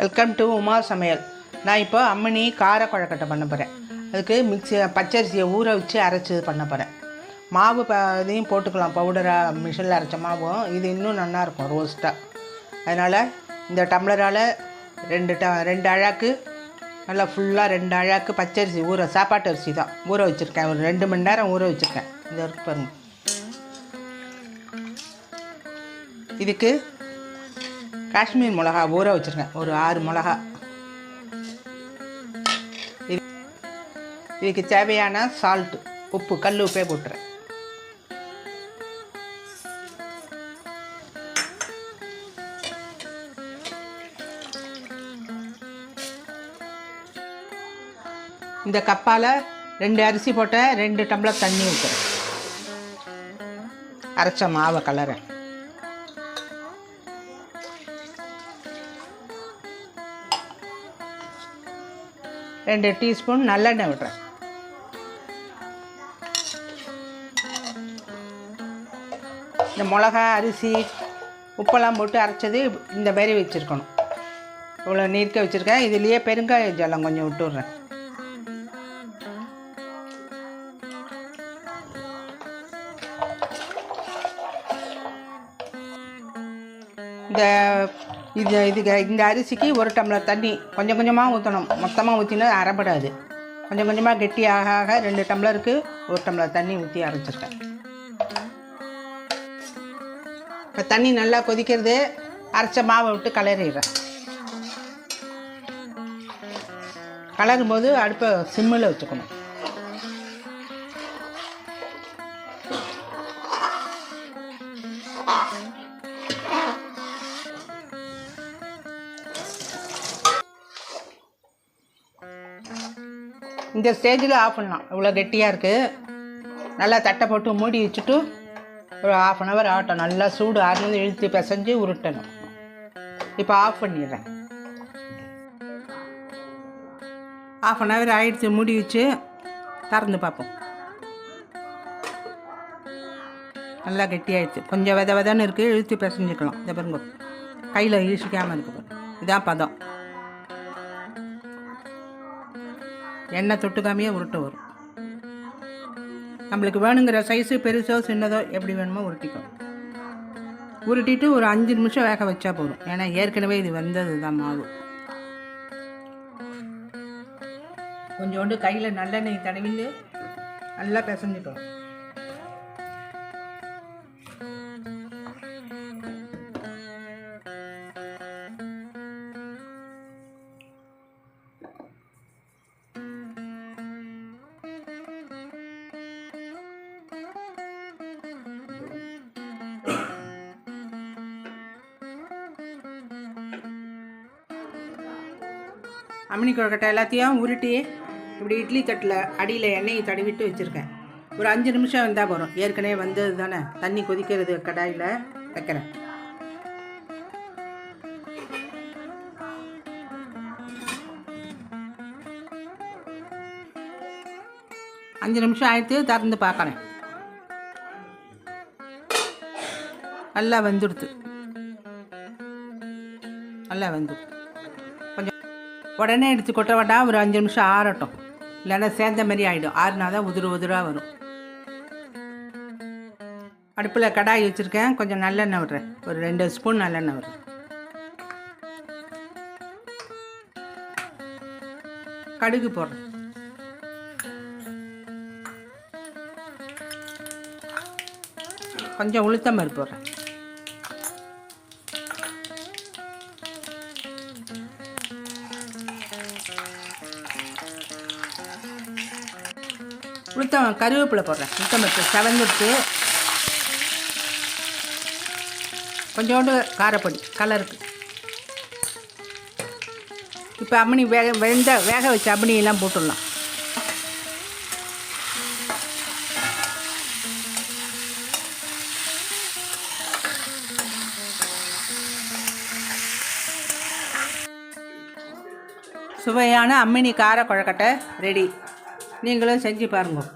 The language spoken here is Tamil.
வெல்கம் டு உமா சமையல். நான் இப்போ அம்மனி கார குழக்கட்டை பண்ண போகிறேன் அதுக்கு மிக்சி பச்சரிசியை ஊற வச்சு அரைச்சி பண்ண போகிறேன் மாவு ப இதையும் போட்டுக்கலாம். பவுடராக மிஷினில் அரைச்ச மாவும். இது இன்னும் நல்லாயிருக்கும் ரோஸ்ட்டாக அதனால் இந்த டம்ளரால் ரெண்டு ட ரெண்டு அழாக்கு நல்லா ஃபுல்லாக ரெண்டு அழாக்கு பச்சரிசி ஊற சாப்பாட்டு அரிசி தான். ஊற வச்சுருக்கேன். ஒரு ரெண்டு மணி நேரம் ஊற வச்சுருக்கேன். இந்த இருக்கு பாருங்க. இதுக்கு காஷ்மீர் மிளகா ஊற வச்சுருக்கேன் ஒரு ஆறு மிளகா. இது இதுக்கு தேவையான சால்ட்டு உப்பு கல் உப்பே போட்டுறேன். இந்த கப்பால் ரெண்டு அரிசி போட்ட ரெண்டு டம்ளர் தண்ணி ஊற்றுறேன் அரைச்ச மாவை கலரேன் ரெண்டு டீஸ்பூன் நல்லெண்ணெய் விடுறேன். இந்த மிளகா அரிசி உப்பெல்லாம் போட்டு அரைச்சது இந்த மாதிரி வச்சுருக்கணும். இவ்வளோ நீர்க்க வச்சுருக்கேன். இதுலேயே பெருங்காய ஜலம் கொஞ்சம் விட்டுடுறேன். இந்த இது இதுக்கு இந்த அரிசிக்கு ஒரு டம்ளர் தண்ணி. கொஞ்சம் கொஞ்சமாக ஊற்றணும் மொத்தமாக ஊற்றினா அரைப்படாது. கொஞ்சம் கொஞ்சமாக கெட்டி ஆக ஆக ரெண்டு டம்ளருக்கு ஒரு டம்ளர் தண்ணி ஊற்றி அரைச்சிருக்கேன். இப்போ தண்ணி நல்லா கொதிக்கிறது அரைச்ச மாவை விட்டு கலரிடுறேன். கலரும் போது அடுப்பை சிம்மில் வச்சுக்கணும். இந்த ஸ்டேஜில் ஆஃப் பண்ணலாம். இவ்வளோ கெட்டியாக இருக்குது நல்லா தட்டை போட்டு மூடி வச்சுட்டு ஒரு ஆஃப் அன் ஹவர் ஆகட்டும். நல்லா சூடு ஆறுலேருந்து இழுத்து பிசைஞ்சு உருட்டணும். இப்போ ஆஃப் பண்ணிடுறேன். ஆஃப் அன் ஹவர் ஆகிடுச்சு மூடி வச்சு திறந்து பார்ப்போம். நல்லா கெட்டியாயிடுச்சு. கொஞ்சம் வித விதன்னு இருக்குது இழுத்து பிசைஞ்சிக்கலாம். இந்த பாருங்க. கையில் இழுச்சிக்காமல் இருக்கு இதான் பதம். எண்ணெய் தொட்டுக்காமையே உருட்டை வரும். நம்மளுக்கு வேணுங்கிற சைஸு பெருசோ சின்னதோ எப்படி வேணுமோ உருட்டிக்கும். உருட்டிட்டு ஒரு அஞ்சு நிமிஷம் வேக வச்சா போதும். ஏன்னா ஏற்கனவே இது வந்தது தான் மாவு. கொஞ்சோண்டு கையில் நல்லெண்ணெய் தடவிட்டு நல்லா பிசைஞ்சிட்டோம். அம்மினி கொழுக்கட்டை எல்லாத்தையும் உருட்டி இப்படி இட்லி தட்டில் அடியில் எண்ணெயை தடவிட்டு வச்சுருக்கேன். ஒரு அஞ்சு நிமிஷம் வந்தால் போகிறோம் ஏற்கனவே வந்தது தானே. தண்ணி கொதிக்கிறது கடாயில் வைக்கிறேன். அஞ்சு நிமிஷம் ஆயிடுத்து திறந்து பார்க்குறேன். நல்லா வந்துடுது. நல்லா வந்துடுது. உடனே எடுத்து கொட்ட வேண்டாம் ஒரு அஞ்சு நிமிஷம் ஆறட்டும். இல்லைன்னா சேர்ந்த மாதிரி ஆகிடும் ஆறுனா தான் உதிர உதிராக வரும். அடுப்பில் கடாய் வச்சுருக்கேன். கொஞ்சம் நல்லெண்ணெய் விடுறேன். ஒரு ரெண்டு ஸ்பூன் நல்லெண்ணெய் விடுறேன். கடுகு போடுறேன். கொஞ்சம் உளுத்தம் பருப்பு போடுறேன். உளுத்தம் கருவேப்பிலை போடுறேன். உளுத்தம்பருப்பு செவந்துட்டு கொஞ்சோண்டு காரப்பொடி கலருக்கு இப்போ அம்மனி வேக வெந்த வேக வச்ச அம்மனியெல்லாம் போட்டுடலாம். சுவையான அம்மினி கார கொழக்கட்டை ரெடி நீங்களும் செஞ்சு பாருங்கள்